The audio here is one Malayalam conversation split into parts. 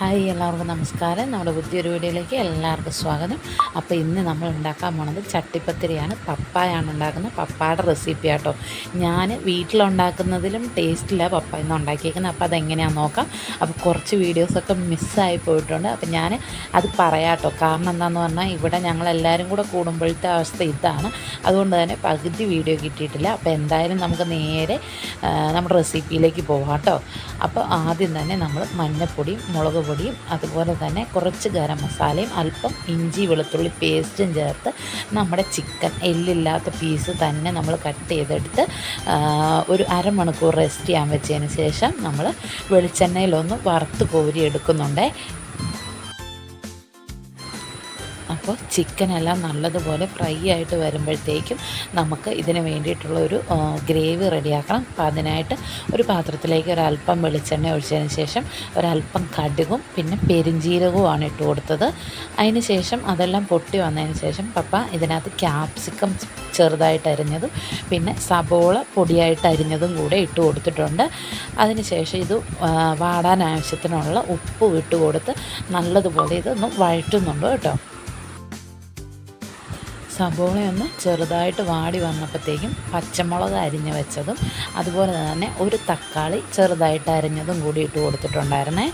ഹായ് എല്ലാവർക്കും നമസ്കാരം. നമ്മുടെ പുതിയൊരു വീഡിയോയിലേക്ക് എല്ലാവർക്കും സ്വാഗതം. അപ്പോൾ ഇന്ന് നമ്മൾ ഉണ്ടാക്കാൻ പോണത് ചട്ടിപ്പത്തിരിയാണ്. പപ്പായാണ് ഉണ്ടാക്കുന്നത്. പപ്പായുടെ റെസിപ്പി ആട്ടോ. ഞാൻ വീട്ടിലുണ്ടാക്കുന്നതിലും ടേസ്റ്റില്ല പപ്പ ഇന്ന് ഉണ്ടാക്കിയേക്കുന്നത്. അപ്പോൾ അതെങ്ങനെയാണെന്ന് നോക്കാം. അപ്പോൾ കുറച്ച് വീഡിയോസൊക്കെ മിസ്സായി പോയിട്ടുണ്ട്. അപ്പോൾ ഞാൻ അത് പറയാട്ടോ. കാരണം എന്താണെന്ന് പറഞ്ഞാൽ ഇവിടെ ഞങ്ങളെല്ലാവരും കൂടെ കൂടുമ്പോഴത്തെ അവസ്ഥ ഇതാണ്. അതുകൊണ്ട് തന്നെ പകുതി വീഡിയോ കിട്ടിയിട്ടില്ല. അപ്പോൾ എന്തായാലും നമുക്ക് നേരെ നമ്മുടെ റെസിപ്പിയിലേക്ക് പോകാം കേട്ടോ. അപ്പോൾ ആദ്യം തന്നെ നമ്മൾ മഞ്ഞൾപ്പൊടിയും മുളക് പൊടിയും അതുപോലെ തന്നെ കുറച്ച് ഗരം മസാലയും അല്പം ഇഞ്ചി വെളുത്തുള്ളി പേസ്റ്റും ചേർത്ത് നമ്മുടെ ചിക്കൻ എല്ലില്ലാത്ത പീസ് തന്നെ നമ്മൾ കട്ട് ചെയ്തെടുത്ത് ഒരു അരമണിക്കൂർ റെസ്റ്റ് ചെയ്യാൻ വെച്ചതിന് ശേഷം നമ്മൾ വെളിച്ചെണ്ണയിലൊന്ന് വറുത്ത് കോരി എടുക്കുന്നുണ്ടേ അപ്പോൾ ചിക്കനെല്ലാം നല്ലതുപോലെ ഫ്രൈ ആയിട്ട് വരുമ്പോഴത്തേക്കും നമുക്ക് ഇതിന് വേണ്ടിയിട്ടുള്ള ഒരു ഗ്രേവി റെഡിയാക്കണം. അപ്പോൾ അതിനായിട്ട് ഒരു പാത്രത്തിലേക്ക് ഒരല്പം വെളിച്ചെണ്ണ ഒഴിച്ചതിന് ശേഷം ഒരല്പം കടുകും പിന്നെ പെരിഞ്ജീരകവുമാണ് ഇട്ട് കൊടുത്തത്. അതിന് ശേഷം അതെല്ലാം പൊട്ടി വന്നതിന് ശേഷം പപ്പ ഇതിനകത്ത് ക്യാപ്സിക്കം ചെറുതായിട്ട് അരിഞ്ഞതും പിന്നെ സബോള പൊടിയായിട്ട് അരിഞ്ഞതും കൂടെ ഇട്ട് കൊടുത്തിട്ടുണ്ട്. അതിന് ശേഷം ഇത് വാടാൻ ആവശ്യത്തിനുള്ള ഉപ്പ് ഇട്ട് കൊടുത്ത് നല്ലതുപോലെ ഇതൊന്ന് വഴറ്റുന്നുണ്ട് കേട്ടോ. സബോളയൊന്ന് ചെറുതായിട്ട് വാടി വന്നപ്പോഴത്തേക്കും പച്ചമുളക് അരിഞ്ഞ് വെച്ചതും അതുപോലെ തന്നെ ഒരു തക്കാളി ചെറുതായിട്ട് അരിഞ്ഞതും കൂടി ഇട്ട് കൊടുത്തിട്ടുണ്ടായിരുന്നേ.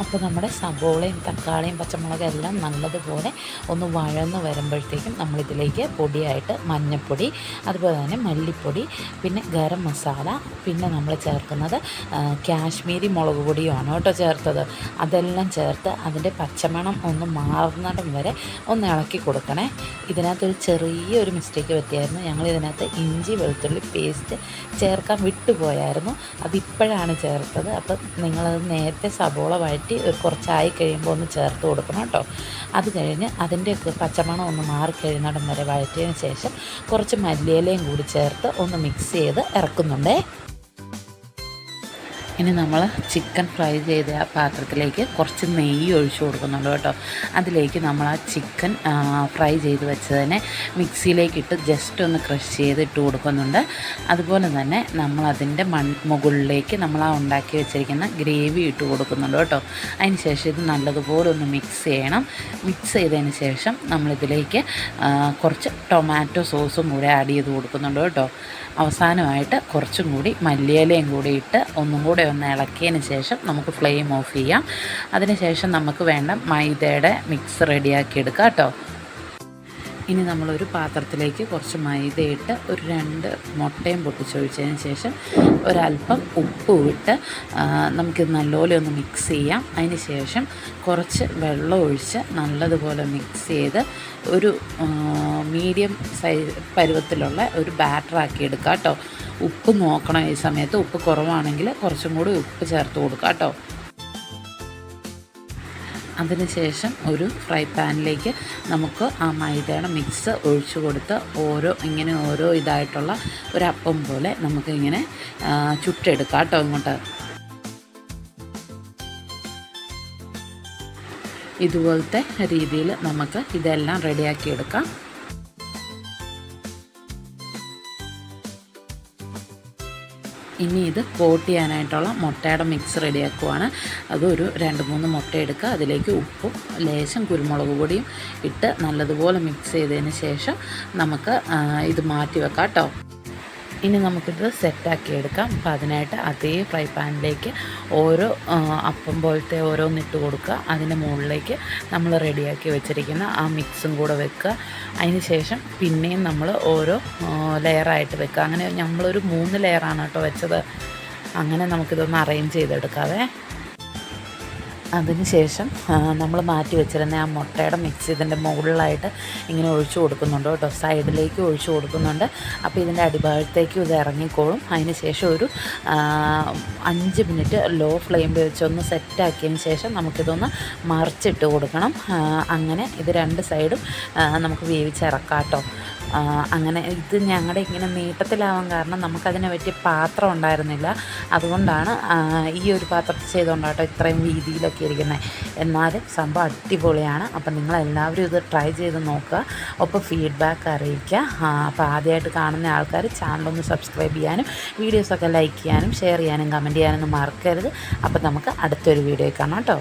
അപ്പോൾ നമ്മുടെ സബോളയും തക്കാളിയും പച്ചമുളകും എല്ലാം നല്ലതുപോലെ ഒന്ന് വഴന്ന് വരുമ്പോഴത്തേക്കും നമ്മളിതിലേക്ക് പൊടിയായിട്ട് മഞ്ഞൾപ്പൊടി അതുപോലെ തന്നെ മല്ലിപ്പൊടി പിന്നെ ഗരം മസാല പിന്നെ നമ്മൾ ചേർക്കുന്നത് കാശ്മീരി മുളക് പൊടിയുമാണ് കേട്ടോ ചേർത്തത്. അതെല്ലാം ചേർത്ത് അതിന്റെ പച്ചമണം ഒന്ന് മാറുന്നിടം വരെ ഒന്ന് ഇളക്കി കൊടുക്കണേ. ഇതിനകത്തൊരു ചെറിയൊരു മിസ്റ്റേക്ക് പറ്റിയായിരുന്നു. ഞങ്ങൾ ഇതിനകത്ത് ഇഞ്ചി വെളുത്തുള്ളി പേസ്റ്റ് ചേർക്കാൻ വിട്ടുപോയായിരുന്നു. അതിപ്പോഴാണ് ചേർത്തത്. അപ്പം നിങ്ങളത് നേരത്തെ സബോള വഴറ്റി ഒരു കുറച്ചായി കഴിയുമ്പോൾ ഒന്ന് ചേർത്ത് കൊടുക്കണം കേട്ടോ. അത് കഴിഞ്ഞ് അതിന്റെ പച്ചമണം ഒന്ന് മാറിക്കഴിയുന്നിടം വരെ വഴറ്റിയതിന് ശേഷം കുറച്ച് മല്ലിയിലയും കൂടി ചേർത്ത് ഒന്ന് മിക്സ് ചെയ്ത് ഇറക്കുന്നുണ്ടേ. ഇനി നമ്മൾ ചിക്കൻ ഫ്രൈ ചെയ്ത പാത്രത്തിലേക്ക് കുറച്ച് നെയ്യ് ഒഴിച്ചു കൊടുക്കുന്നുണ്ട് കേട്ടോ. അതിലേക്ക് നമ്മൾ ആ ചിക്കൻ ഫ്രൈ ചെയ്ത് വെച്ചതിനെ മിക്സിയിലേക്ക് ഇട്ട് ജസ്റ്റ് ഒന്ന് ക്രഷ് ചെയ്ത് ഇട്ട് കൊടുക്കുന്നുണ്ട്. അതുപോലെ തന്നെ നമ്മൾ അതിന്റെ മൺ മുകളിലേക്ക് നമ്മൾ ആ ഉണ്ടാക്കി വെച്ചിരിക്കുന്ന ഗ്രേവി ഇട്ട് കൊടുക്കുന്നുണ്ട് കേട്ടോ. അതിന് ശേഷം ഇത് നല്ലതുപോലെ ഒന്ന് മിക്സ് ചെയ്യണം. മിക്സ് ചെയ്തതിന് ശേഷം നമ്മളിതിലേക്ക് കുറച്ച് ടൊമാറ്റോ സോസും കൂടെ ആഡ് ചെയ്ത് കൊടുക്കുന്നുണ്ട് കേട്ടോ. അവസാനമായിട്ട് കുറച്ചും കൂടി മല്ലിയിലയും കൂടി ഇട്ട് ഒന്നും കൂടെ ഒന്ന് ഇളക്കിയതിന് ശേഷം നമുക്ക് ഫ്ലെയിം ഓഫ് ചെയ്യാം. അതിനുശേഷം നമുക്ക് വേണ്ട മൈദയുടെ മിക്സ് റെഡിയാക്കി എടുക്കാം കേട്ടോ. ഇനി നമ്മളൊരു പാത്രത്തിലേക്ക് കുറച്ച് മൈദയിട്ട് ഒരു രണ്ട് മുട്ടയും പൊട്ടിച്ചൊഴിച്ചതിന് ശേഷം ഒരല്പം ഉപ്പും ഇട്ട് നമുക്കിത് നല്ലപോലെ ഒന്ന് മിക്സ് ചെയ്യാം. അതിന് ശേഷം കുറച്ച് വെള്ളം ഒഴിച്ച് നല്ലതുപോലെ മിക്സ് ചെയ്ത് ഒരു മീഡിയം സൈസ് പരുവത്തിലുള്ള ഒരു ബാറ്ററാക്കി എടുക്കാം കേട്ടോ. ഉപ്പ് നോക്കണം ഈ സമയത്ത്. ഉപ്പ് കുറവാണെങ്കിൽ കുറച്ചും കൂടി ഉപ്പ് ചേർത്ത് കൊടുക്കുക കേട്ടോ. അതിനുശേഷം ഒരു ഫ്രൈ പാനിലേക്ക് നമുക്ക് ആ മൈദയുടെ മിക്സ് ഒഴിച്ചു കൊടുത്ത് ഓരോ ഇങ്ങനെ ഓരോ ഇതായിട്ടുള്ള ഒരു അപ്പം പോലെ നമുക്കിങ്ങനെ ചുട്ടെടുക്കാം കേട്ടോ ഇങ്ങോട്ട്. ഇതുപോലത്തെ രീതിയിൽ നമുക്ക് ഇതെല്ലാം റെഡിയാക്കി ഇനി ഇത് കോട്ട് ചെയ്യാനായിട്ടുള്ള മുട്ടയുടെ മിക്സ് റെഡിയാക്കുവാണ്. അതൊരു രണ്ട് മൂന്ന് മുട്ട എടുക്കുക. അതിലേക്ക് ഉപ്പും ലേശം കുരുമുളക് പൊടിയും ഇട്ട് നല്ലതുപോലെ മിക്സ് ചെയ്തതിന് ശേഷം നമുക്ക് ഇത് മാറ്റി വെക്കാം കേട്ടോ. ഇനി നമുക്കിത് സെറ്റാക്കി എടുക്കാം. അപ്പോൾ അതിനായിട്ട് അതേ ഫ്രൈ പാനിലേക്ക് ഓരോ അപ്പം പോലത്തെ ഓരോന്നിട്ട് കൊടുക്കുക. അതിന്റെ മുകളിലേക്ക് നമ്മൾ റെഡിയാക്കി വെച്ചിരിക്കുന്ന ആ മിക്സും കൂടെ വെക്കുക. അതിന് ശേഷം പിന്നെയും നമ്മൾ ഓരോ ലെയറായിട്ട് വെക്കുക. അങ്ങനെ നമ്മളൊരു മൂന്ന് ലെയറാണ് കേട്ടോ വെച്ചത്. അങ്ങനെ നമുക്കിതൊന്ന് അറേഞ്ച് ചെയ്തെടുക്കാവേ. അതിനുശേഷം നമ്മൾ മാറ്റി വെച്ചിരുന്ന ആ മുട്ടയുടെ മിക്സ് ഇതിന്റെ മുകളിലായിട്ട് ഇങ്ങനെ ഒഴിച്ചു കൊടുക്കുന്നുണ്ട് കേട്ടോ. സൈഡിലേക്ക് ഒഴിച്ചു കൊടുക്കുന്നുണ്ട്. അപ്പോൾ ഇതിന്റെ അടിഭാഗത്തേക്കും ഇത് ഇറങ്ങിക്കോളും. അതിന് ശേഷം ഒരു അഞ്ച് മിനിറ്റ് ലോ ഫ്ലെയിമിൽ വെച്ചൊന്ന് സെറ്റാക്കിയതിന് ശേഷം നമുക്കിതൊന്ന് മറിച്ചിട്ട് കൊടുക്കണം. അങ്ങനെ ഇത് രണ്ട് സൈഡും നമുക്ക് വേവിച്ചിറക്കാം കേട്ടോ. അങ്ങനെ ഇത് ഞങ്ങളുടെ ഇങ്ങനെ നീട്ടത്തിലാവാൻ കാരണം നമുക്കതിനെ പറ്റിയ പാത്രം ഉണ്ടായിരുന്നില്ല. അതുകൊണ്ടാണ് ഈ ഒരു പാത്രത്തിൽ ചെയ്തുകൊണ്ടാട്ടോ ഇത്രയും വീതിയിലൊക്കെ ഇരിക്കുന്നത് എന്നാലും സംഭവം അടിപൊളിയാണ്. അപ്പം നിങ്ങളെല്ലാവരും ഇത് ട്രൈ ചെയ്ത് നോക്കുക. ഒപ്പം ഫീഡ്ബാക്ക് അറിയിക്കുക. ആ, അപ്പോൾ ആദ്യമായിട്ട് കാണുന്ന ആൾക്കാർ ചാനലൊന്ന് സബ്സ്ക്രൈബ് ചെയ്യാനും വീഡിയോസൊക്കെ ലൈക്ക് ചെയ്യാനും ഷെയർ ചെയ്യാനും കമന്റ് ചെയ്യാനൊന്നും മറക്കരുത്. അപ്പോൾ നമുക്ക് അടുത്തൊരു വീഡിയോ കാണാം കേട്ടോ.